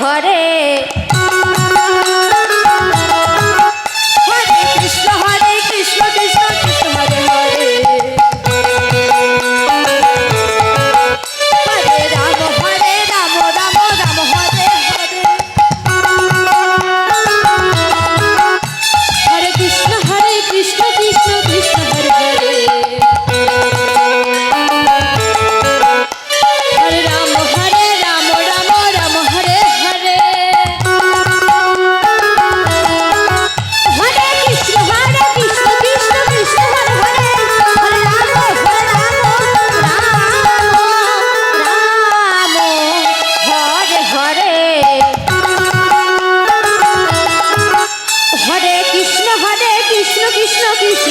ঘরে